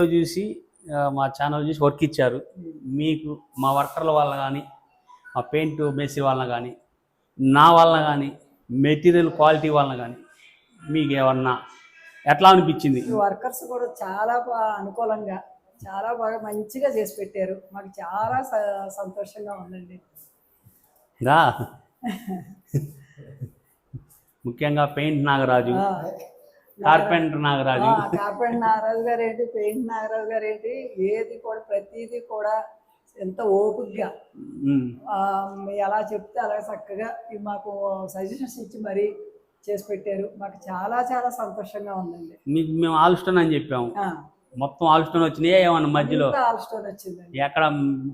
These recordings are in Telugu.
యూట్యూబ్లో చూసి మా ఛానల్ చూసి వర్క్ ఇచ్చారు. మీకు మా వర్కర్ల వల్ల కానీ మా పెయింట్ మేసి వలన కానీ నా వలన కానీ మెటీరియల్ క్వాలిటీ వలన కానీ మీకు ఏమన్నా ఎట్లా అనిపించింది? వర్కర్స్ కూడా చాలా అనుకూలంగా చాలా బాగా మంచిగా చేసి పెట్టారు. మాకు చాలా సంతోషంగా ఉందండి. ముఖ్యంగా paint Nagaraju. Carpenter Nagaraju. Carpenter Nagaraju గారు ఏంటి పెయింట్ నాగరాజు గారు ఏంటి ఏది కూడా ప్రతిదీ కూడా ఎంత ఓపికగా ఎలా చెప్తే అలా చక్కగా మాకు సజెషన్స్ ఇచ్చి మరీ చేసి పెట్టారు. మాకు చాలా చాలా సంతోషంగా ఉందండి. మీకు మేము ఆల్స్టోన్ అని చెప్పాము. మొత్తం ఆల్స్టోన్ వచ్చినాయే ఏమన్నా మధ్యలో? ఆల్స్టోన్ వచ్చిందండి. ఎక్కడ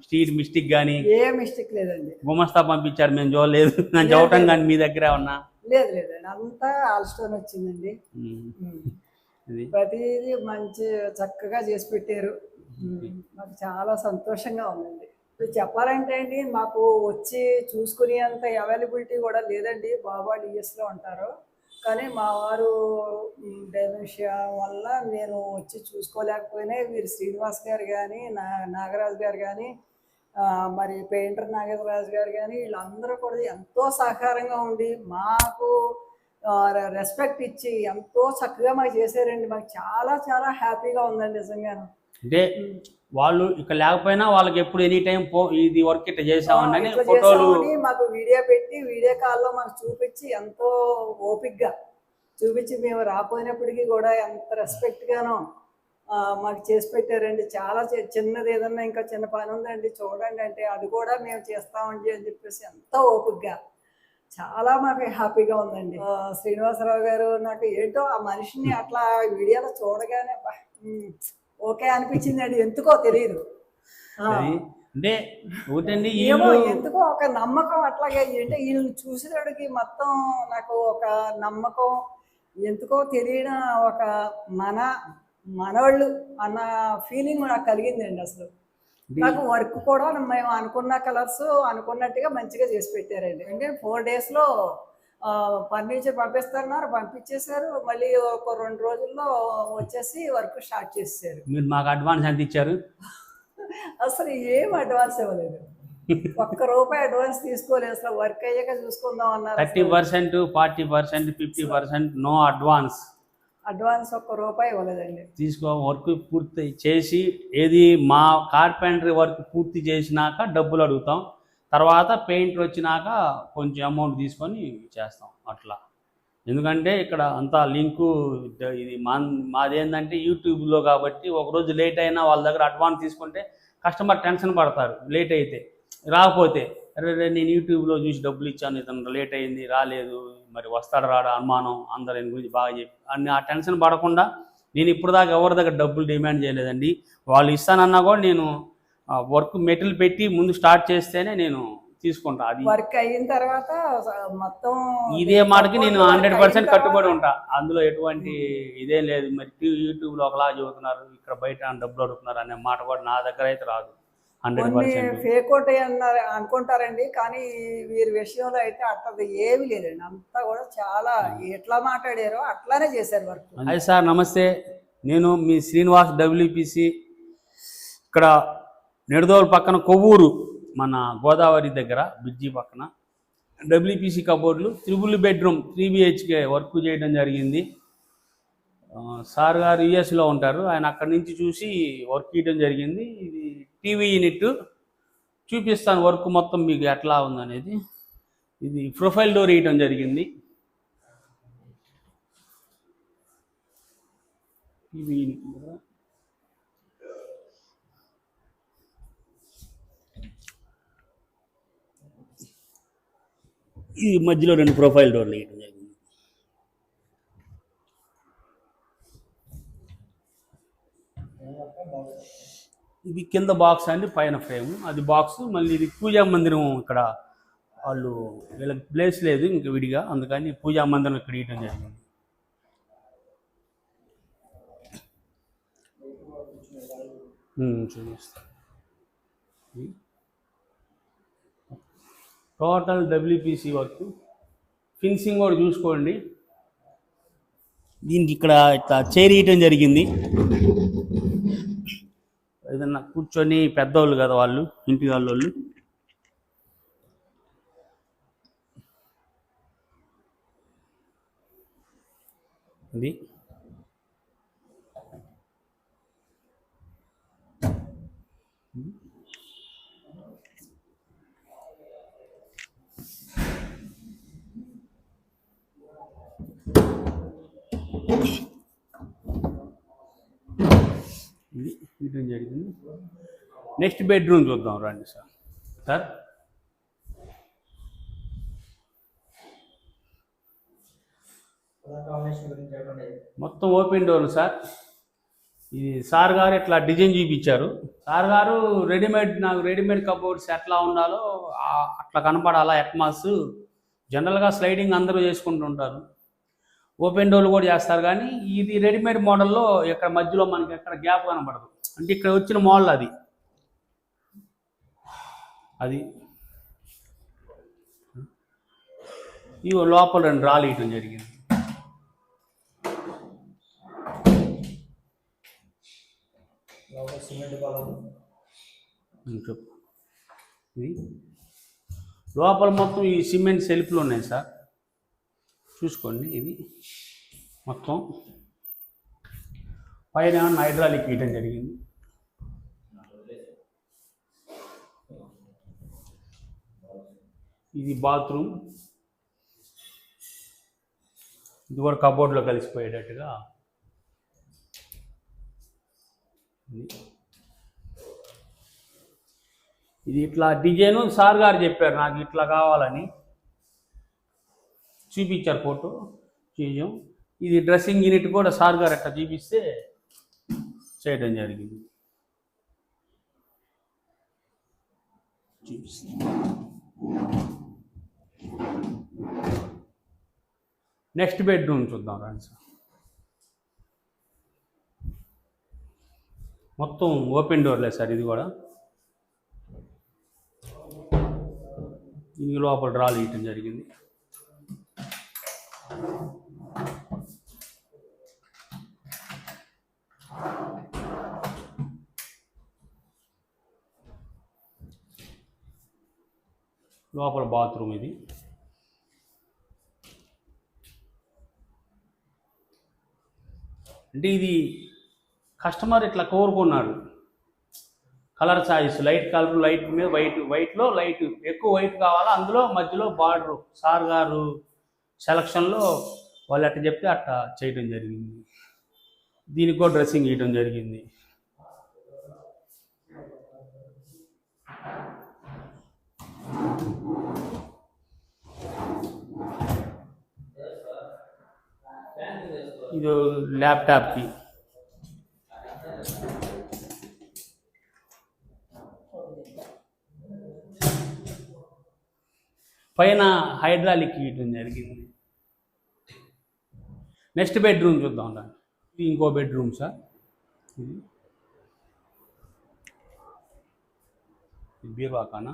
స్ట్రీట్ మిస్టేక్ కానీ ఏ మిస్టేక్ లేదండి. గుమస్తా పంపించారు మేము చూడలేదు నేను చూడటం కానీ మీ దగ్గరే ఉన్నా లేదు లేదండి అంతా ఆల్స్టోన్ వచ్చిందండి. ప్రతిదీ మంచి చక్కగా చేసి పెట్టారు. మాకు చాలా సంతోషంగా ఉందండి. ఇప్పుడు చెప్పాలంటే అండి మాకు వచ్చి చూసుకునే అంత అవైలబిలిటీ కూడా లేదండి. బాబా డిఎస్లో ఉంటారు. కానీ మా వారు డెమెన్షియా వల్ల నేను వచ్చి చూసుకోలేకపోయినా వీరు శ్రీనివాస్ గారు కానీ నా నాగరాజు గారు కానీ మరి పెయింటర్ నాగరాజు గారు కానీ వీళ్ళందరూ కూడా ఎంతో సహకారంగా ఉండి మాకు రెస్పెక్ట్ ఇచ్చి ఎంతో చక్కగా మాకు చేశారండి. మాకు చాలా చాలా హ్యాపీగా ఉందండి నిజంగాను. అంటే వాళ్ళు ఇక్కడ లేకపోయినా వాళ్ళకి ఎప్పుడు ఎనీ టైం పో ఇది వర్క్ ఇట్లా చేసామని ఫోటోలు మాకు వీడియో పెట్టి వీడియో కాల్లో మాకు చూపించి ఎంతో ఓపిక్గా చూపించి మేము రాపోయినప్పటికీ కూడా ఎంత రెస్పెక్ట్ గానో ఆ, మాకు చేసి పెట్టారండి. చాలా చిన్నది ఏదన్నా ఇంకా చిన్న పని ఉందండి. చూడండి అంటే అది కూడా మేము చేస్తామండి అని చెప్పేసి ఎంతో ఓపిక్గా చాలా మాకు హ్యాపీగా ఉందండి. శ్రీనివాసరావు గారు నాకు ఏంటో ఆ మనిషిని అట్లా వీడియోలో చూడగానే ఓకే అనిపించిందండి. ఎందుకో తెలియదు అంటే ఒకటండి ఎందుకో ఒక నమ్మకం అట్లాగే అంటే వీళ్ళని చూసేటడికి మొత్తం నాకు ఒక నమ్మకం. ఎందుకో తెలియని ఒక మన మనవాళ్ళు అన్న ఫీలింగ్ నాకు కలిగిందండి అసలు. నాకు వర్క్ కూడా మేము అనుకున్న కలర్స్ అనుకున్నట్టుగా మంచిగా చేసి పెట్టారండి. అంటే ఫోర్ డేస్లో ఫర్నిచర్ పంపిస్తున్నారు పంపించేశారు. మళ్ళీ ఒక రెండు రోజుల్లో వచ్చేసి వర్క్ స్టార్ట్ చేసేసారు మీరు మాకు అడ్వాన్స్ ఎంత ఇచ్చారు? అసలు ఏం అడ్వాన్స్ ఇవ్వలేదు. ఒక్క రూపాయి అడ్వాన్స్ తీసుకోలేదు అసలు. వర్క్ అయ్యాక చూసుకుందాం అన్నారు thirty percent forty percent fifty percent no advance advance ఒక్క రూపాయి ఇవ్వలేదండి. తీసుకో వర్క్ పూర్తి చేసి ఏది మా కార్పెంటరీ వర్క్ పూర్తి చేసినాక డబ్బులు అడుగుతాం. తర్వాత పెయింట్ వచ్చినాక కొంచెం అమౌంట్ తీసుకొని చేస్తాం అట్లా. ఎందుకంటే ఇక్కడ అంతా లింకు ఇది మా మాదేంటంటే యూట్యూబ్లో కాబట్టి ఒకరోజు లేట్ అయినా వాళ్ళ దగ్గర అడ్వాన్స్ తీసుకుంటే కస్టమర్ టెన్షన్ పడతారు లేట్ అయితే రాకపోతే. అరే నేను యూట్యూబ్లో చూసి డబ్బులు ఇచ్చాను ఇతను లేట్ అయింది రాలేదు మరి వస్తాడు రాడా అనుమానం అందరు గురించి బాగా చెప్పి అన్ని ఆ టెన్షన్ పడకుండా నేను ఇప్పుడు దాకా ఎవరి దగ్గర డబ్బులు డిమాండ్ చేయలేదండి. వాళ్ళు ఇస్తానన్నా కూడా నేను వర్క్ మెటీరియల్ పెట్టి ముందు స్టార్ట్ చేస్తేనే నేను తీసుకుంటా. అది వర్క్ అయిన తర్వాత మొత్తం ఇదే మాటకి నేను హండ్రెడ్ పర్సెంట్ కట్టుబడి ఉంటా. అందులో ఎటువంటి ఇదేం లేదు. మరి యూట్యూబ్లో ఒకలా చెబుతున్నారు ఇక్కడ బయట డబ్బులు అడుగుతున్నారు అనే మాట కూడా నా దగ్గర అయితే రాదు. హండ్రెడ్ కొన్ని పర్సెంట్. ఫేక్ ఒకటి అన్నారు అనుకుంటారండి కానీ వీరి విషయంలో అయితే అట్లా ఏమీ లేదండి. అంతా కూడా చాలా ఎట్లా మాట్లాడారో అట్లానే చేశారు వర్క్. హాయ్ సార్ నమస్తే. నేను మీ శ్రీనివాస్ డబ్ల్యూపిసి ఇక్కడ నిడదోలు పక్కన కొవ్వూరు మన గోదావరి దగ్గర బ్రిడ్జి పక్కన. WPC కబోర్డ్లు triple bedroom three BHK work చేయడం జరిగింది. సార్ గారు యుఎస్లో ఉంటారు. ఆయన అక్కడి నుంచి చూసి వర్క్ చేయడం జరిగింది. ఇది టీవీ యూనిట్ చూపిస్తాను వర్క్ మొత్తం మీకు ఎట్లా ఉందనేది. ఇది ప్రొఫైల్ డోర్ వేయటం జరిగింది. టీవీ యూనిట్ కదా. ఈ మధ్యలో రెండు ప్రొఫైల్ డోర్లు వేయడం జరిగింది. ఇది కింద బాక్స్ అండి పైన ఫ్రేమ్ అది బాక్స్ మళ్ళీ ఇది పూజా మందిరం ఇక్కడ వాళ్ళు వీళ్ళకి ప్లేస్ లేదు ఇంక విడిగా. అందుకని పూజా మందిరం ఇక్కడ ఇవ్వడం జరిగింది. చూపిస్తా. టోటల్ డబ్ల్యూపీసీ వర్క్ ఫినిషింగ్ కూడా చూసుకోండి. దీనికి ఇక్కడ ఇట్లా చైర్ ఇవ్వటం జరిగింది. ఏదన్నా కూర్చొని పెద్దవాళ్ళు కదా వాళ్ళు ఇంటి వాళ్ళు అది. ఇది బెడ్రూమ్ జరిగింది నెక్స్ట్ బెడ్రూమ్ చూద్దాం రండి సార్. సార్? మొత్తం ఓపెన్ డోర్ సార్. ఇది సార్ గారు ఇట్లా డిజైన్ చూపించారు. సార్ గారు రెడీమేడ్ నాకు రెడీమేడ్ కబోర్డ్స్ ఎట్లా ఉండాలో అట్లా కనపడాలా ఎట్మాస్ జనరల్గా స్లైడింగ్ అందరూ చేసుకుంటుంటారు. ఓపెన్ డోర్లు కూడా చేస్తారు కానీ ఇది రెడీమేడ్ మోడల్లో ఇక్కడ మధ్యలో మనకి ఎక్కడ గ్యాప్ కనపడదు. అంటే ఇక్కడ వచ్చిన మోడల్ అది. అది. ఇవి లోపల రెండు రాళ్ళు ఇయటం జరిగింది. చెప్పు. ఇది. లోపల మొత్తం ఈ సిమెంట్ సెల్ఫ్లు ఉన్నాయి సార్. చూసుకోండి ఇది మొత్తం. పైన హైడ్రాలిక్ ఇయటం జరిగింది. ఇది బాత్రూమ్. ఇది కూడా కబోర్డ్లో కలిసిపోయేటట్టుగా. ఇది. ఇట్లా డిజైన్ సార్ గారు చెప్పారు నాకు ఇట్లా కావాలని. చూపించారు ఫోటో చేయం ఇది డ్రెస్సింగ్ యూనిట్ కూడా సార్ గారు అట్లా చూపిస్తే చేయడం జరిగింది. చూపిస్తా. నెక్స్ట్ బెడ్రూమ్ చూద్దాం రండి సార్ మొత్తం ఓపెన్ డోర్లే సార్ ఇది కూడా. దీనికి లోపల డ్రాలు ఇవ్వటం జరిగింది. లోపల బాత్రూమ్ ఇది. అంటే ఇది కస్టమర్ ఇట్లా కోరుకున్నాడు. Colour choice light colour light మీద వైట్ వైట్లో లైట్ ఎక్కువ వైట్ కావాలా అందులో మధ్యలో బార్డర్. సార్ గారు సెలక్షన్లో వాళ్ళు అట్ట చెప్తే అట్ట చేయడం జరిగింది. దీనికి కూడా డ్రెస్సింగ్ ఇవ్వడం జరిగింది. ఇది ల్యాప్టాప్కి పైన హైడ్రాలిక్ ఇవ్వడం జరిగింది నెక్స్ట్ బెడ్రూమ్ చూద్దాం రండి ఇది ఇంకో బెడ్రూమ్ సార్ ఇది. ఇది బీర్వాకానా?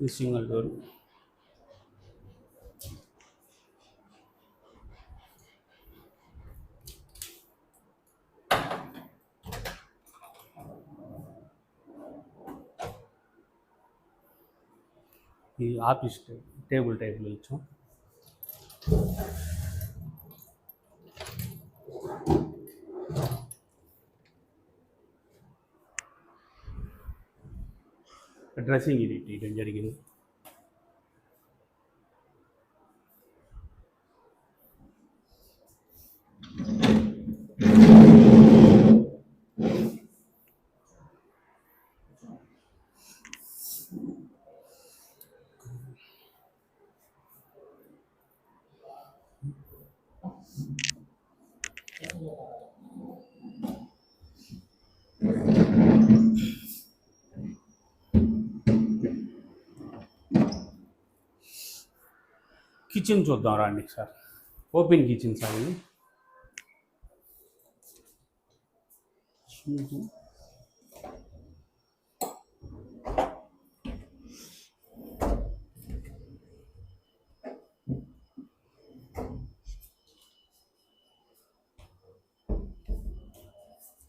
ఇది సింగిల్ డోర్ ఇది ఆఫీస్ టేబుల్ టైప్లో ఇచ్చాం. డ్రెస్సింగ్ ఇది ఇవ్వడం జరిగింది. కిచెన్ చూద్దాం రండి సార్. ఓపెన్ కిచెన్ సార్ ఇది.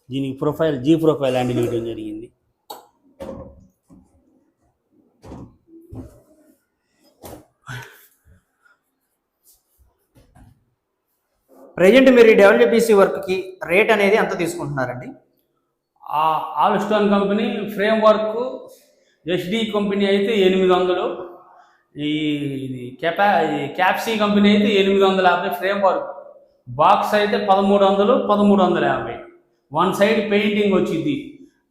దీనికి ప్రొఫైల్ జీ ప్రొఫైల్ హ్యాండిల్ ఇవ్వడం జరిగింది. ప్రజెంట్ మీరు ఈ డబ్ల్యూబీసీ వర్క్కి రేట్ అనేది ఎంత తీసుకుంటున్నారండి? All stone company frame work HD company అయితే ఎనిమిది వందలు ఈ ఇది కెపా క్యాప్సీ కంపెనీ అయితే ఎనిమిది వందల యాభై. ఫ్రేమ్ వర్క్ బాక్స్ అయితే పదమూడు వందలు పదమూడు వందల యాభై. వన్ సైడ్ పెయింటింగ్ వచ్చింది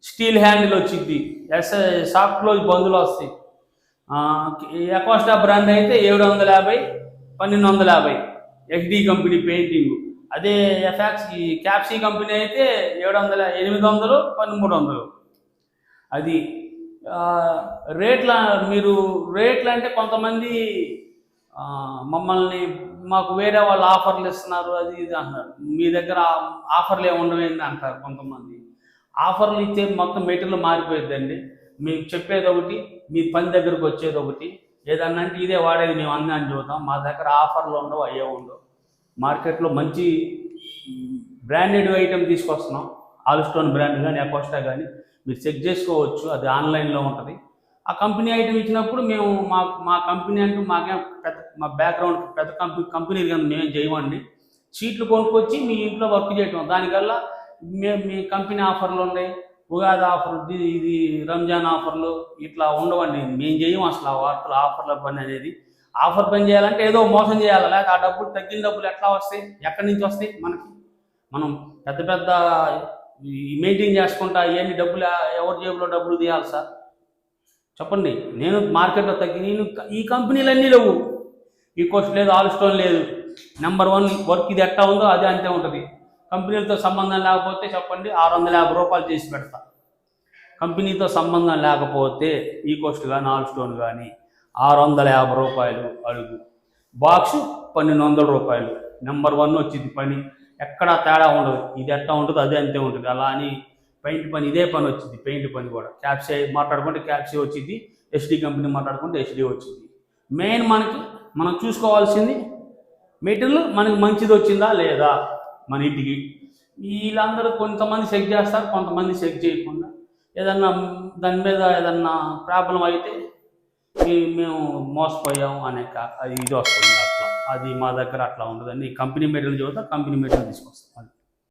స్టీల్ హ్యాండిల్ వచ్చింది ఎస్ సాఫ్ట్ క్లోజ్ బందులు వస్తాయి. ఎకోస్టా బ్రాండ్ అయితే ఏడు వందల యాభై పన్నెండు వందల యాభై. ఎఫ్డి కంపెనీ పెయింటింగ్ అదే ఎఫ్ఎక్స్ ఈ క్యాప్సీ కంపెనీ అయితే ఏడు వందల ఎనిమిది వందలు పన్నెండు వందలు అది రేట్ల మీరు రేట్లు అంటే కొంతమంది మమ్మల్ని మాకు వేరే వాళ్ళు ఆఫర్లు ఇస్తున్నారు అది ఇది అంటారు మీ దగ్గర ఆఫర్లు ఏమి ఉండవేంది అంటారు కొంతమంది. ఆఫర్లు ఇచ్చే మొత్తం మెటీరియల్ మారిపోయిందండి మీకు చెప్పేది ఒకటి మీ పని దగ్గరకు వచ్చేది ఒకటి ఏదన్నా అంటే ఇదే వాడేది మేము అన్నీ అని చూద్దాం మా దగ్గర ఆఫర్లు ఉండవు అయ్యే ఉండవు. మార్కెట్లో మంచి బ్రాండెడ్ ఐటెం తీసుకొస్తున్నాం. ఆల్స్టోన్ బ్రాండ్ కానీ అకోస్టా కానీ. మీరు చెక్ చేసుకోవచ్చు అది ఆన్లైన్లో ఉంటుంది. ఆ కంపెనీ ఐటెం ఇచ్చినప్పుడు మేము మా మా కంపెనీ అంటూ మాకేం పెద్ద మా బ్యాక్గ్రౌండ్ పెద్ద కంపెనీ కంపెనీ కానీ మేమేం చేయమండి. షీట్లు కొనుక్కొచ్చి మీ ఇంట్లో వర్క్ చేయటం. దానికల్లా మేము మీ కంపెనీ ఆఫర్లు ఉన్నాయి. ఉగాది ఆఫర్లు ఇది ఇది రంజాన్ ఆఫర్లు ఇట్లా ఉండవండి. మేము చేయం అసలు ఆ వార్తలు ఆఫర్ల పని అనేది. ఆఫర్ పని చేయాలంటే ఏదో మోసం చేయాలి లేకపోతే ఆ డబ్బులు తగ్గిన డబ్బులు ఎట్లా వస్తాయి? ఎక్కడి నుంచి వస్తాయి? మనకి. మనం పెద్ద పెద్ద మెయింటైన్ చేసుకుంటా ఎన్ని డబ్బులు ఎవరి జేబులో డబ్బులు తీయాలి సార్? చెప్పండి. నేను మార్కెట్లో తగ్గి నేను ఈ కంపెనీలు అన్నీ లేవు. ఈ కోస్ట్ లేదు ఆల్ స్టోన్ లేదు. నెంబర్ వన్ వర్క్ ఇది ఎట్టా ఉందో అదే అంతే ఉంటుంది. కంపెనీలతో సంబంధం లేకపోతే చెప్పండి ఆరు వందల యాభై రూపాయలు చేసి పెడతా. కంపెనీతో సంబంధం లేకపోతే ఈ కోస్ట్ కానీ ఆల్ స్టోన్ కానీ ఆరు వందల యాభై రూపాయలు అడుగు. బాక్స్ పన్నెండు వందల రూపాయలు. నెంబర్ వన్ వచ్చింది పని. ఎక్కడా తేడా ఉండదు. ఇది ఎట్టా ఉంటుంది అదే అంతే ఉంటుంది. అలా అని పెయింట్ పని ఇదే పని వచ్చింది. పెయింట్ పని కూడా. క్యాప్సీ మాట్లాడుకుంటే క్యాప్సీ వచ్చింది. ఎస్డీ కంపెనీ మాట్లాడుకుంటే ఎస్డీ వచ్చింది. మెయిన్ మనకి మనం చూసుకోవాల్సింది మెటీరియల్ మనకి మంచిది వచ్చిందా లేదా? మన ఇంటికి. వీళ్ళందరూ కొంతమంది చెక్ చేస్తారు కొంతమంది చెక్ చేయకుండా. ఏదన్నా దాని మీద ఏదన్నా ప్రాబ్లం అయితే మేము మోసపోయాం అనే అది ఇది వస్తుంది అట్లా. అది మా దగ్గర అట్లా ఉండదండి. కంపెనీ మెటీరియల్ చదువుతా కంపెనీ మెటీరియల్ తీసుకొస్తాం.